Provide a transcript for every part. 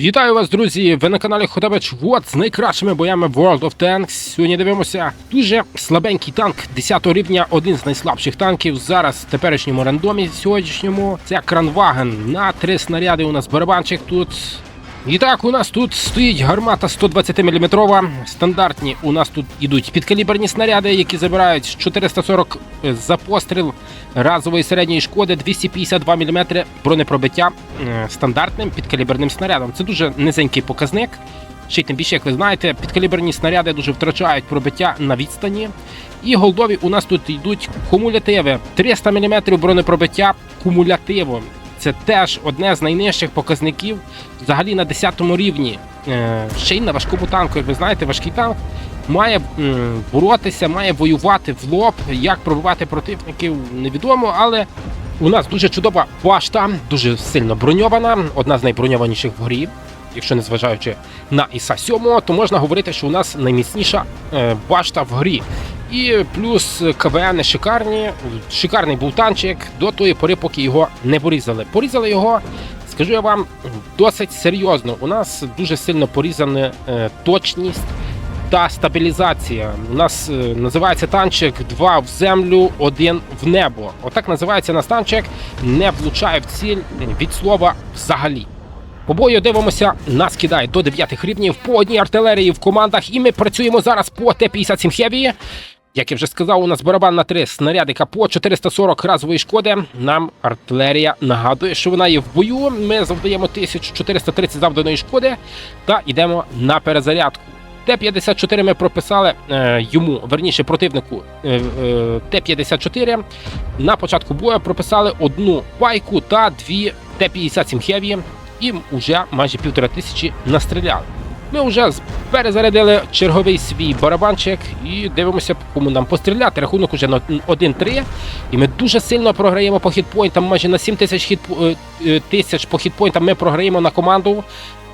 Вітаю вас, друзі! Ви на каналі Ходабич Вот з найкращими боями World of Tanks. Сьогодні дивимося дуже слабенький танк 10 рівня, один з найслабших танків. Зараз в теперішньому рандомі сьогоднішньому. Це Кранваген. На три снаряди у нас барабанчик тут. І так, у нас тут стоїть гармата 120 мм. Стандартні у нас тут ідуть підкаліберні снаряди, які забирають 440 за постріл разової середньої шкоди, 252 мм бронепробиття е, стандартним підкаліберним снарядом. Це дуже низенький показник. Ще й тим більше, як ви знаєте, підкаліберні снаряди дуже втрачають пробиття на відстані. І голдові у нас тут йдуть кумулятиви. 300 мм бронепробиття кумулятивом. Це теж одне з найнижчих показників взагалі на 10 рівні. Е, Ще й на важкому танку, як ви знаєте, важкий танк має боротися, має воювати в лоб. Як пробивати противників, невідомо, але у нас дуже чудова башта, дуже сильно броньована, одна з найброньованіших в грі. Якщо не зважаючи на ІСа 7, то можна говорити, що у нас найміцніша е, башта в грі. І плюс КВН шикарні, шикарний був танчик до тої пори, поки його не порізали. Порізали його, скажу я вам, досить серйозно. У нас дуже сильно порізана е, точність та стабілізація. У нас е, називається танчик 2 в землю, 1 в небо. Отак називається наш танчик, не влучає в ціль від слова взагалі. По бою дивимося, нас кидають до 9 рівнів по одній артилерії в командах, і ми працюємо зараз по Т-57 Heavy. Як я вже сказав, у нас барабан на 3 снарядика по 440 разової шкоди. Нам артилерія нагадує, що вона є в бою. Ми завдаємо 1430 завданої шкоди та йдемо на перезарядку. Т-54 ми прописали е, йому, верніше противнику е, е, Т-54. На початку бою прописали одну пайку та дві Т-57 Heavy і вже майже півтора тисячі настріляли. Ми вже перезарядили черговий свій барабанчик і дивимося, кому нам постріляти. Рахунок уже на 1-3. І ми дуже сильно програємо по хітпойнтам. Майже на 7 тисяч хіт, е, е, тисяч по хітпойнтам ми програємо на команду.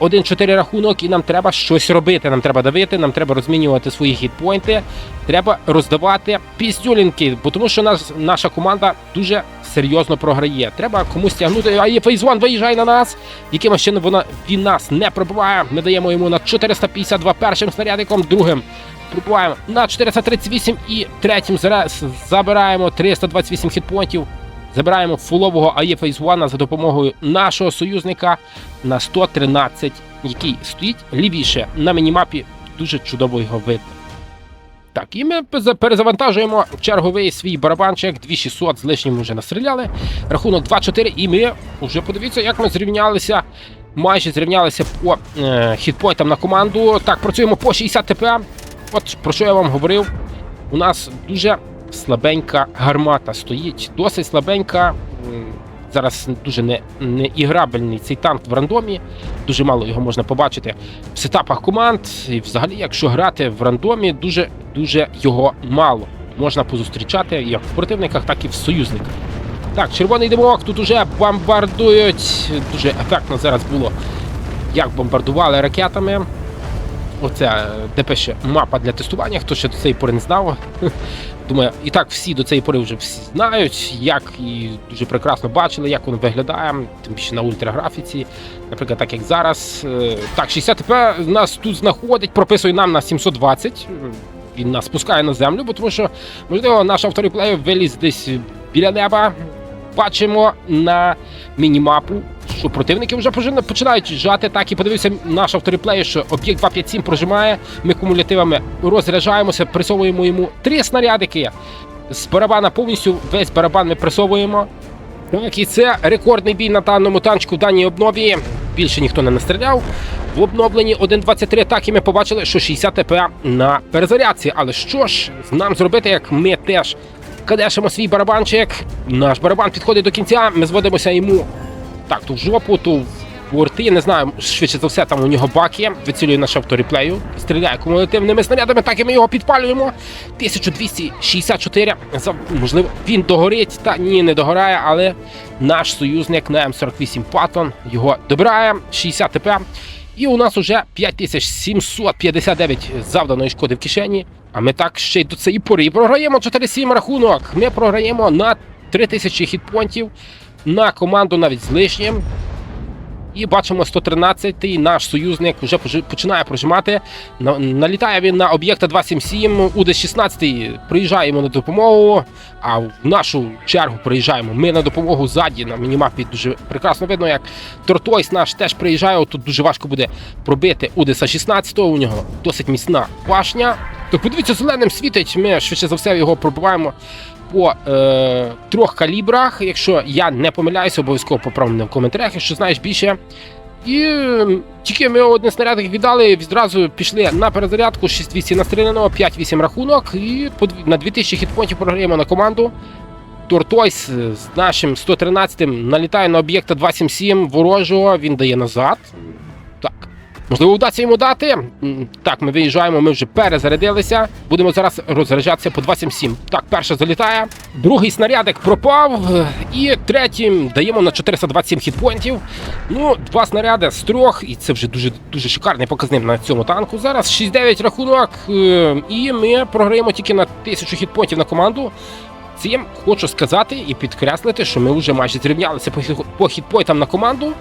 1-4 рахунок, і нам треба щось робити. Нам треба давити, нам треба розмінювати свої хітпойнти. Треба роздавати піздюлінки, бо тому що наш, наша команда дуже серйозно програє. Треба комусь тягнути. А є Фейзван виїжджає на нас. Якимось чином вона він нас не пробиває. Ми даємо йому на 452 першим снарядиком, другим пробиваємо на 438 і третім забираємо 328 хітпойнтів. Забираємо фулового АЄ Фейзвана за допомогою нашого союзника на 113, який стоїть лівіше на мінімапі. Дуже чудово його видно. Так, і ми перезавантажуємо черговий свій барабанчик. 2600 з лишнім вже настріляли. Рахунок 2-4, і ми вже подивіться, як ми зрівнялися. Майже зрівнялися по е, хітпойнтам на команду. Так, працюємо по 60 ТП. От про що я вам говорив. У нас дуже слабенька гармата стоїть. Досить слабенька. Зараз дуже не, не іграбельний цей танк в рандомі. Дуже мало його можна побачити в сетапах команд. І взагалі, якщо грати в рандомі, дуже дуже його мало. Можна позустрічати як в противниках, так і в союзниках. Так, червоний димок тут уже бомбардують. Дуже ефектно зараз було, як бомбардували ракетами. Оце е, де мапа для тестування. Хто ще до цієї пори не знав. Думаю, і так всі до цієї пори вже всі знають, як і дуже прекрасно бачили, як воно виглядає, тим більше на ультраграфіці. Наприклад, так як зараз. Е, Так, 60 ТП нас тут знаходить, прописує нам на 720. Він нас спускає на землю, бо тому що, можливо, наш автореплей виліз десь біля неба. Бачимо на мінімапу, що противники вже починають жати. Так і подивився наш автореплей, що об'єкт 257 прожимає. Ми кумулятивами розряджаємося, присовуємо йому три снарядики. З барабана повністю весь барабан ми присовуємо. Так, і це рекордний бій на даному танчику в даній обнові. Більше ніхто не настріляв. В обновленні 1.23 так і ми побачили, що 60 ТП на перезарядці. Але що ж нам зробити, як ми теж кадешимо свій барабанчик? Наш барабан підходить до кінця, ми зводимося йому так, то в жопу, то в борти. Не знаю, швидше за все, там у нього баки. Вицілює наш авторіплею, стріляє кумулятивними снарядами, так і ми його підпалюємо. 1264. За- Можливо, він догорить. Та ні, не догорає, але наш союзник на М48 Паттон його добирає. 60 ТП. І у нас уже 5759 завданої шкоди в кишені. А ми так ще й до цієї пори програємо 4-7 рахунок. Ми програємо на 3000 хітпонтів на команду навіть з лишнім. І бачимо 113-й наш союзник вже починає прожимати. Налітає він на об'єкта 277, УД-16 приїжджає йому на допомогу. А в нашу чергу приїжджаємо. Ми на допомогу ззаді на мінімапі дуже прекрасно видно, як Тортойс наш теж приїжджає. Тут дуже важко буде пробити Удеса 16 У нього досить міцна башня. То подивіться, зеленим світить. Ми швидше за все його пробиваємо по е, трьох калібрах. Якщо я не помиляюся, обов'язково поправ мене в коментарях, якщо знаєш більше. І тільки ми один снаряд віддали, відразу пішли на перезарядку 6-200 настріляного, 5-8 рахунок, і на 2000 хітпонтів програємо на команду. Тортойс з нашим 113-м налітає на об'єкта 277 ворожого, він дає назад. Можливо, вдасться йому дати. Так, ми виїжджаємо, ми вже перезарядилися. Будемо зараз розряджатися по 277. Так, перша залітає. Другий снарядик пропав. І третім даємо на 427 хітпоінтів. Ну, два снаряди з трьох, і це вже дуже дуже шикарний показник на цьому танку. Зараз 6-9 рахунок, е, і ми програємо тільки на 1000 хітпоінтів на команду. Цим хочу сказати і підкреслити, що ми вже майже зрівнялися по хітпойтам на команду.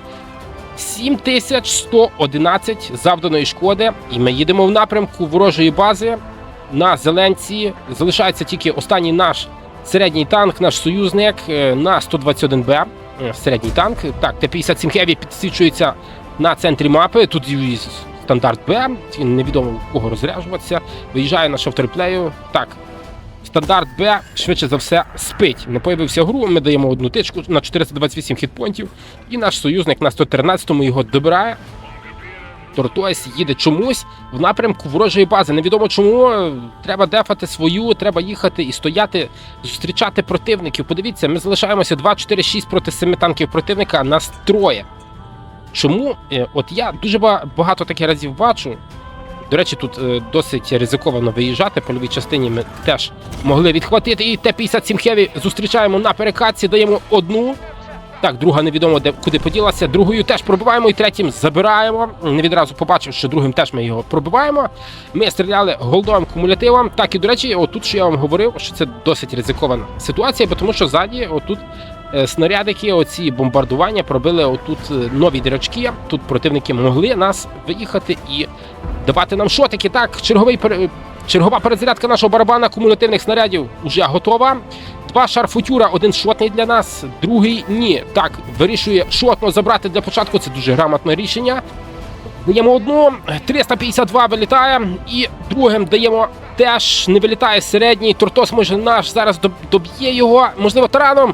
7111 завданої шкоди, і ми їдемо в напрямку ворожої бази на зеленці. Залишається тільки останній наш середній танк, наш союзник е, на 121Б. Е, Середній танк. Так, Т-57 Heavy підсвічується на центрі мапи. Тут стандарт Б. Невідомо кого розряджуватися. Виїжджає на шофтерплею. Так, Стандарт Б швидше за все спить. Не появився гру. Ми даємо одну тичку на 428 хітпонтів. І наш союзник на 113-му його добирає. Тортойс їде чомусь в напрямку ворожої бази. Невідомо чому. Треба дефати свою, треба їхати і стояти, зустрічати противників. Подивіться, ми залишаємося 2-4-6 проти 7 танків противника, нас троє. Чому? Е, От я дуже багато таких разів бачу. До речі, тут е, досить ризиковано виїжджати. По частині ми теж могли відхватити. І Т-57 Хеві зустрічаємо на перекатці, даємо одну. Так, друга невідомо де куди поділася. Другою теж пробиваємо і третім забираємо. Не відразу побачив, що другим теж ми його пробиваємо. Ми стріляли голдовим кумулятивом. Так, і до речі, отут що я вам говорив, що це досить ризикована ситуація, тому що ззаді отут е, снарядики, оці бомбардування пробили отут е, нові дірочки. Тут противники могли нас виїхати і давати нам шотики. Так, черговий чергова перезарядка нашого барабана кумулятивних снарядів вже готова. Два шарфутюра, один шотний для нас, другий ні. Так, вирішує шотно забрати для початку. Це дуже грамотне рішення. Даємо одну, 352 вилітає, і другим даємо теж не вилітає середній. Тортос може наш зараз доб'є його. Можливо, тараном.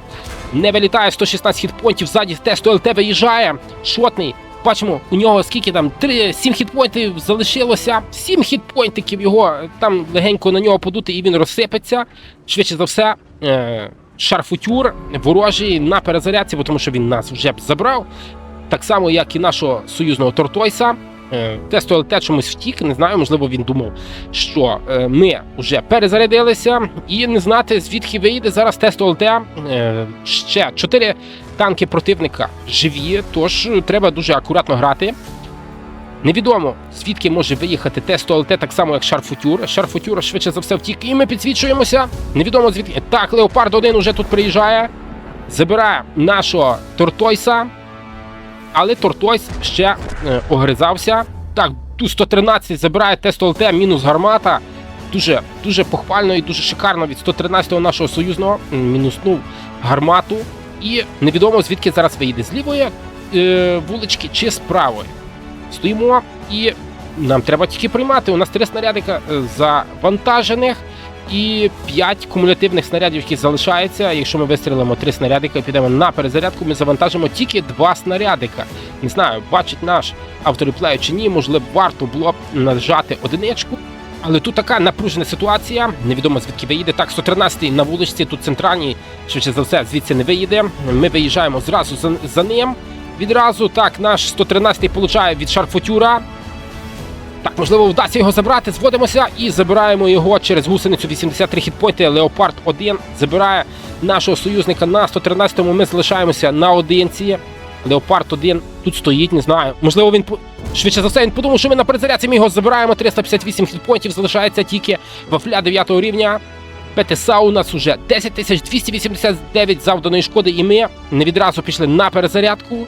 Не вилітає 116 хітпонтів. Ззаді тесту ЛТ виїжджає. Шотний. Бачимо, у нього скільки там 3, 7 хітпойнтів залишилося. 7 хітпойнтиків його там легенько на нього подути, і він розсипеться. Швидше за все, е, шарфутюр ворожий на перезарядці, тому що він нас вже б забрав. Так само, як і нашого союзного Тортойса. Е, Тесто ЛТ чомусь втік, не знаю, можливо, він думав, що е, ми вже перезарядилися, і не знати, звідки вийде зараз тесто ЛТ. Е, Ще чотири танки противника живі, тож треба дуже акуратно грати. Невідомо, звідки може виїхати тесто ЛТ, так само як Шарфутюр. Шарфутюр швидше за все втік, і ми підсвічуємося. Невідомо звідки. Так, Леопард 1 уже тут приїжджає, забирає нашого Тортойса. Але Тортойс ще е, огризався. Так, ту 113 забирає тест ЛТ, мінус гармата. Дуже дуже похвально і дуже шикарно від 113-го нашого союзного мінуснув гармату. І невідомо звідки зараз виїде з лівої е, вулички чи з правої. Стоїмо і нам треба тільки приймати. У нас три снарядика е, завантажених і 5 кумулятивних снарядів, які залишаються. Якщо ми вистрілимо три снарядика і підемо на перезарядку, ми завантажимо тільки два снарядика. Не знаю, бачить наш автореплею чи ні, можливо, варто було б нажати одиничку. Але тут така напружена ситуація. Невідомо звідки виїде. Так, 113-й на вулиці, тут центральній, швидше за все, звідси не виїде. Ми виїжджаємо зразу за, за ним. Відразу так, наш 113-й получає від шарфутюра. Так, можливо, вдасться його забрати. Зводимося і забираємо його через гусеницю 83 хітпойти. Леопард 1 забирає нашого союзника на 113-му. Ми залишаємося на одинці. Леопард 1 тут стоїть, не знаю. Можливо, він швидше за все він подумав, що ми на перезарядці ми його забираємо. 358 хітпойнтів залишається тільки вафля 9 рівня. ПТСА у нас уже 10 289 завданої шкоди, і ми не відразу пішли на перезарядку.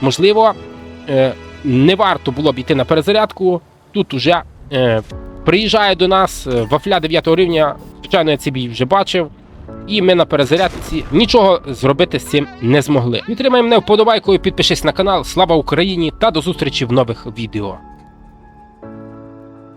можливо, е, не варто було б йти на перезарядку. Тут уже е, приїжджає до нас е, вафля 9 рівня. Звичайно, я цей бій вже бачив. І ми на перезарядці нічого зробити з цим не змогли. Підтримай мене вподобайкою, підпишись на канал. Слава Україні та до зустрічі в нових відео.